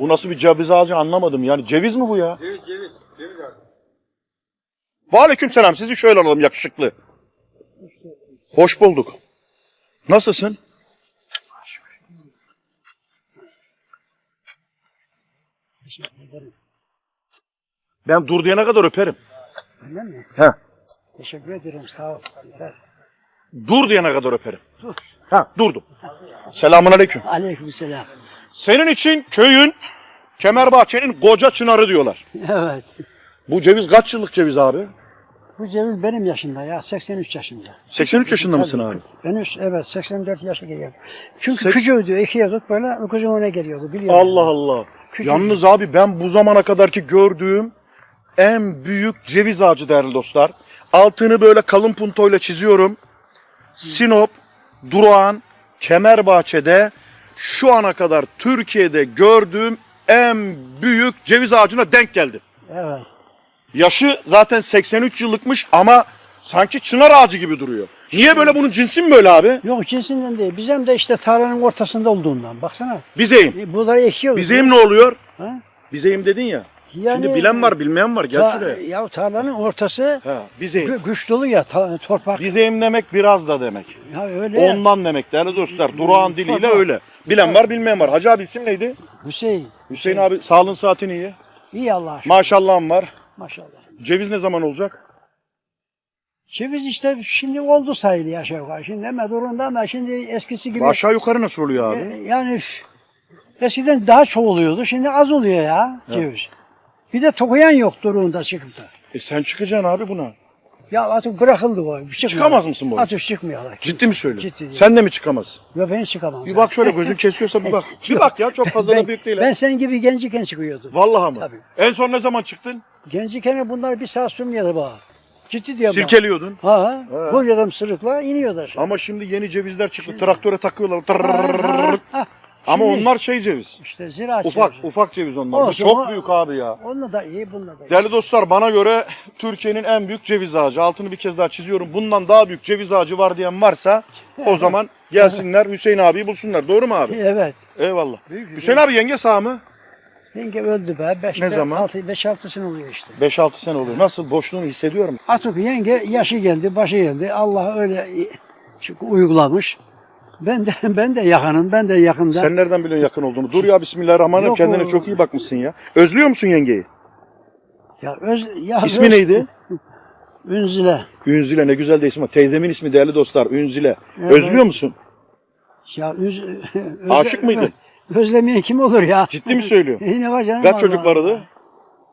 Bu nasıl bir ceviz ağacı anlamadım yani. Ceviz mi bu ya? Ceviz, ceviz. Ceviz ağacı. Aleyküm selam. Sizi şöyle alalım yakışıklı. Hoş bulduk. Nasılsın? Ben dur diyene kadar öperim. Öyle mi? He. Teşekkür ederim. Sağ ol. Dur diyene kadar öperim. Dur. Ha, durdum. Selamun aleyküm. Aleyküm selam. Senin için köyün Kemerbahçe'nin koca çınarı diyorlar. Evet. Bu ceviz kaç yıllık ceviz abi? Bu ceviz benim yaşımda ya 83 yaşında. 83 yaşında mısın abi? Ben üst, evet 84 yaşa geliyorum. Çünkü Sek- küçüğüydü iki yazık böyle öküzün önüne geliyordu biliyorum. Allah Allah. Küçük. Yalnız abi ben bu zamana kadarki gördüğüm en büyük ceviz ağacı değerli dostlar. Altını böyle kalın puntoyla çiziyorum. Sinop, Durağan, Kemerbahçe'de şu ana kadar Türkiye'de gördüğüm en büyük ceviz ağacına denk geldi. Evet. Yaşı zaten 83 yıllıkmış ama sanki çınar ağacı gibi duruyor. Niye böyle bunun cinsi mi böyle abi? Yok cinsinden değil. Bizim de işte tarlanın ortasında olduğundan. Baksana. Bizeyim. E, Bunları ekiyoruz. Bizeyim ne oluyor? Ha? Bizeyim dedin ya. Yani, Şimdi bilen var, e, bilmeyen var. Gel ta, şuraya. Ya tarlanın ortası He, Bizeyim. gü- güç dolu ya ta, torpak. Bizeyim demek biraz da demek. Ya öyle ya. Ondan demek değerli dostlar. Durağan diliyle Tamam. öyle. Bilen var, bilmeyen var. Hacı abi isim neydi? Hüseyin. Hüseyin abi sağlığın saatin iyi. iyi Allah aşkına. Maşallahın var. Maşallah. Ceviz ne zaman olacak? Ceviz işte şimdi oldu sayılır ya şey var. Şimdi hemen durumda ama şimdi eskisi gibi. Aşağı yukarı nasıl oluyor abi? E, yani üf, eskiden daha çok oluyordu. Şimdi az oluyor ya ceviz. Bir de tokayan yok durumunda çıkıp da. E sen çıkacaksın abi buna. Ya atıp bırakıldı o. Çıkmıyor. Çıkamaz mısın bu oyun? Atıp çıkmıyorlar. Ciddi mi söylüyorsun? Ciddi. Sen de mi çıkamazsın? Yok ben çıkamam. Bir bak şöyle gözün kesiyorsa bir bak. bir bak ya çok fazla ben, da büyük değil. Ben ha. senin gibi genciken çıkıyordum. Vallahi mı? Tabii. En son ne zaman çıktın? Genciken bunlar bir saat sürmüyordu bana. Ciddi diye Silkeliyordun. Ha, ha. Koyuyordum sırıkla iniyorlar. Ama şimdi yeni cevizler çıktı. Traktöre takıyorlar. Ama onlar şey ceviz. İşte ziraat Ufak cevizi. ufak ceviz onlar. Bu çok o- büyük abi ya. Onunla da iyi, bununla da iyi. Değerli dostlar bana göre Türkiye'nin en büyük ceviz ağacı. Altını bir kez daha çiziyorum. Bundan daha büyük ceviz ağacı var diyen varsa o zaman gelsinler Hüseyin abiyi bulsunlar. Doğru mu abi? Evet. Eyvallah. Büyük- Hüseyin abi yenge sağ mı? Yenge öldü be. Beş, Ne zaman? Altı, beş altı sene oluyor işte. 5-6 sene oluyor. Nasıl boşluğunu hissediyorum. Atık yenge yaşı geldi, başı geldi. Allah öyle uygulamış. Ben de ben de yakınım, ben de yakında. Sen nereden biliyorsun yakın olduğunu? Dur ya Bismillahirrahmanirrahim. Yok, Kendine o- çok iyi bakmışsın ya. Özlüyor musun yengeyi? Ya öz, ya İsmi öz- neydi? Ünzile. Ünzile ne güzel de ismi. Teyzemin ismi değerli dostlar. Ünzile. Evet. Özlüyor musun? Ya üz, özle- Aşık mıydın? Özlemeyen kim olur ya? Ciddi mi söylüyorsun? E, ne var canım? Kaç Allah çocuk Allah. vardı?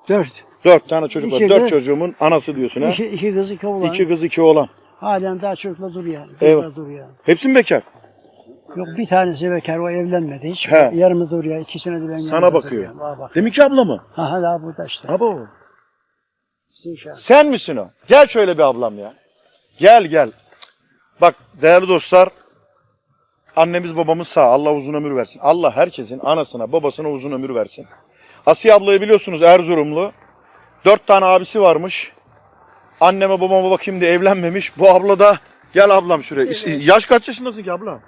Dört. Dört tane çocuk var. İki Dört de- çocuğumun anası diyorsun ha? İki, iki kız iki oğlan. İki kız iki oğlan. Halen daha çocukla duruyor. Eyvah. Çocukla duruyor. Hepsi mi bekar? Yok bir tanesi bekar o evlenmedi hiç. He. Yarımı duruyor. İkisine de ben Sana bakıyor. Bana bak. Deminki abla mı? Ha hala burada işte. Abo. Zişan. Sen misin o? Gel şöyle bir ablam ya. Gel gel. Bak değerli dostlar. Annemiz babamız sağ. Allah uzun ömür versin. Allah herkesin anasına babasına uzun ömür versin. Asiye ablayı biliyorsunuz Erzurumlu. Dört tane abisi varmış. Anneme babama bakayım diye evlenmemiş. Bu abla da gel ablam şuraya. Yaş kaç yaşındasın ki ablam?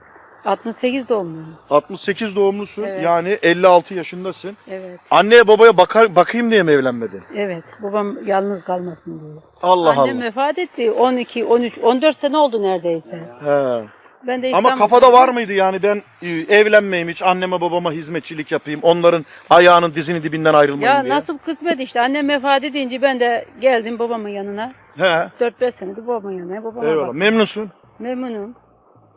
68 doğumluyum. 68 doğumlusun. Evet. Yani 56 yaşındasın. Evet. Anneye babaya bakar, bakayım diye mi evlenmedin? Evet. Babam yalnız kalmasın diye. Allah Annem Allah. vefat etti. 12, 13, 14 sene oldu neredeyse. He. Ben de Ama İstanbul'da- kafada var mıydı yani ben e, evlenmeyeyim hiç anneme babama hizmetçilik yapayım. Onların ayağının dizinin dibinden ayrılmayayım Ya diye. nasıl kısmet işte. Annem vefat edince ben de geldim babamın yanına. He. 4-5 senedir babamın yanına. Babama Eyvallah. bak. Memnunsun. Memnunum.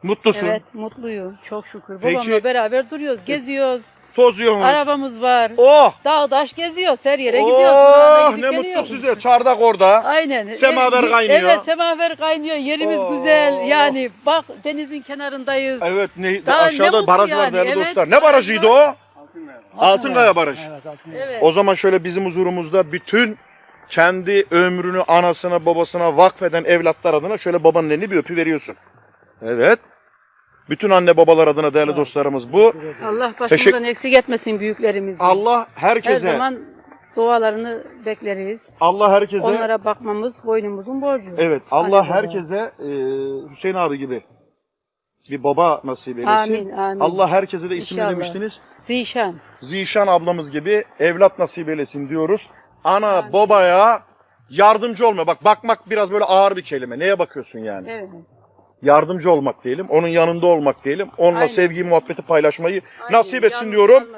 Mutlusun. Evet mutluyum. Çok şükür. Peki- Babamla beraber duruyoruz. Geziyoruz. Tozuyorsunuz. Arabamız var. Oh! Dağ taş geziyoruz. Her yere gidiyoruz. Oh! Buralarda gidip Ne mutlu geliyoruz. size. Çardak orada. Aynen. Semaver kaynıyor. Evet semaver kaynıyor. Yerimiz Oo. güzel. Yani bak denizin kenarındayız. Evet ne, Daha ne aşağıda mutlu baraj var yani, değerli evet. dostlar. Ne barajıydı o? Altınkaya Barajı. Evet, altın. Evet. O zaman şöyle bizim huzurumuzda bütün kendi ömrünü anasına babasına vakfeden evlatlar adına şöyle babanın elini bir öpü veriyorsun. Evet. Bütün anne babalar adına değerli dostlarımız bu. Allah başımızdan Teşekkür- eksik etmesin büyüklerimizi. Allah Her herkese zaman dualarını bekleriz. Allah herkese Onlara bakmamız boynumuzun borcu. evet Anne Allah baba. herkese e, Hüseyin abi gibi bir baba nasip eylesin. Amin, amin. Allah herkese de isim ne İnşallah. demiştiniz? Zişan. Zişan ablamız gibi evlat nasip eylesin diyoruz. Ana babaya yardımcı olma. Bak bakmak biraz böyle ağır bir kelime. Neye bakıyorsun yani? Evet. Yardımcı olmak diyelim. Onun yanında olmak diyelim. Onunla Aynen. sevgi muhabbeti paylaşmayı Aynen, nasip etsin yalnız diyorum.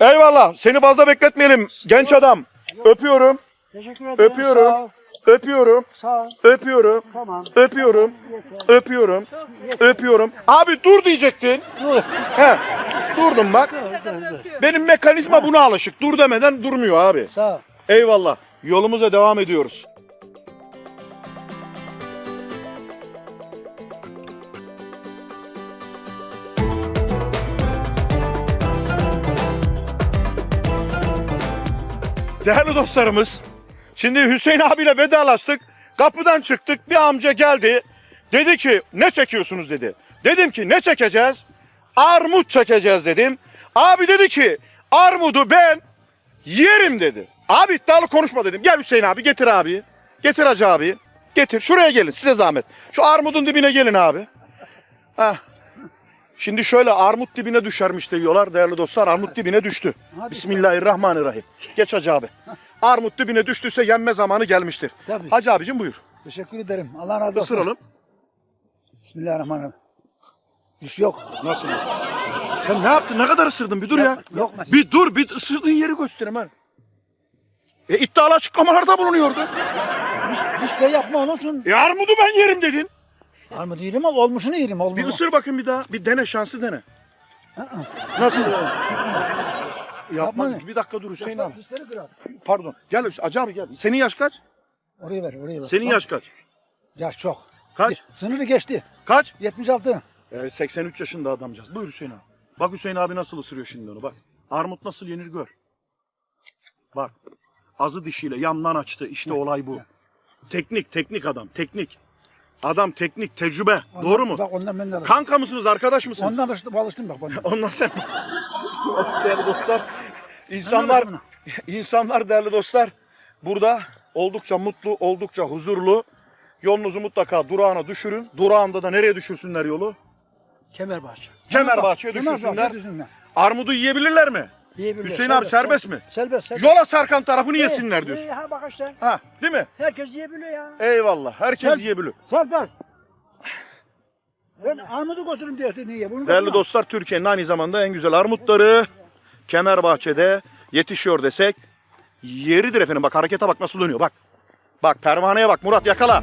Eyvallah. Seni fazla bekletmeyelim genç adam. Öpüyorum. Teşekkür ederim. Öpüyorum. Sağ ol. Öpüyorum. Sağ ol. Öpüyorum. Tamam. Öpüyorum. Öpüyorum. Öpüyorum. Abi dur diyecektin. Dur. He. Durdum bak. Dur, dur, dur. Benim mekanizma buna alışık. Dur demeden durmuyor abi. Sağ ol. Eyvallah. Yolumuza devam ediyoruz. Değerli dostlarımız, şimdi Hüseyin abiyle vedalaştık. Kapıdan çıktık. Bir amca geldi. Dedi ki ne çekiyorsunuz dedi. Dedim ki ne çekeceğiz? Armut çekeceğiz dedim. Abi dedi ki armudu ben Yerim dedi. Abi iddialı konuşma dedim. Gel Hüseyin abi getir abi. Getir Hacı abi. Getir. Şuraya gelin size zahmet. Şu armudun dibine gelin abi. Heh. Şimdi şöyle armut dibine düşermiş diyorlar değerli dostlar. Armut dibine düştü. Bismillahirrahmanirrahim. Geç Hacı abi. Armut dibine düştüyse yenme zamanı gelmiştir. Tabii. Hacı abicim buyur. Teşekkür ederim. Allah razı olsun. Isıralım. Bismillahirrahmanirrahim. Düş yok. Nasıl? Sen ne yaptın? Ne kadar ısırdın? Bir dur ya. Yok. Bir dur. Bir ısırdığın yeri göstereyim ha. E iddialı açıklamalarda bulunuyordu. Diş, dişle yapma onun için. E armudu ben yerim dedin. Armudu yerim ama olmuşunu yerim. Bir Olmuş. ısır bakın bir daha. Bir dene şansı dene. Nasıl? Yapma. Yapma. Bir dakika dur Hüseyin abi. Dişleri kırar. Pardon. Gel Hüseyin. Acı abi gel. Senin yaş kaç? Oraya ver, oraya ver. Senin Bak, yaş kaç? Yaş çok. Kaç? Sınırı geçti. Kaç? 76. Ee, 83 yaşında adamcağız. Buyur Hüseyin abi. Bak Hüseyin abi nasıl ısırıyor şimdi onu bak. Armut nasıl yenir gör. Bak. Azı dişiyle yandan açtı. İşte olay bu. Teknik, teknik adam. Teknik. Adam teknik, tecrübe. Ondan- Doğru mu? Bak ondan ben de alıştım. Kanka mısınız, arkadaş mısınız? Ondan alıştım, alıştım bak. Ondan. Ondan sen. değerli dostlar. İnsanlar, insanlar değerli dostlar burada oldukça mutlu, oldukça huzurlu. Yolunuzu mutlaka durağına düşürün. Durağında da nereye düşürsünler yolu? Kemerbahçe. Kemerbahçe'ye Kemerbahçe düşürsünler. düşürsünler. Armudu yiyebilirler mi? Yiyebilirler. Hüseyin abi serbest mi? Serbest. serbest. Yola Serkan tarafını yesinler diyorsun. Ha bak işte. Ha, değil mi? Herkes yiyebiliyor ya. Eyvallah. Herkes Sen- yiyebilir. Serbest. Ben armudu götürürüm diye niye? Bunu Değerli götürmem. dostlar Türkiye'nin aynı zamanda en güzel armutları Kemerbahçe'de yetişiyor desek yeridir efendim. Bak harekete bak nasıl dönüyor bak. Bak pervaneye bak Murat yakala.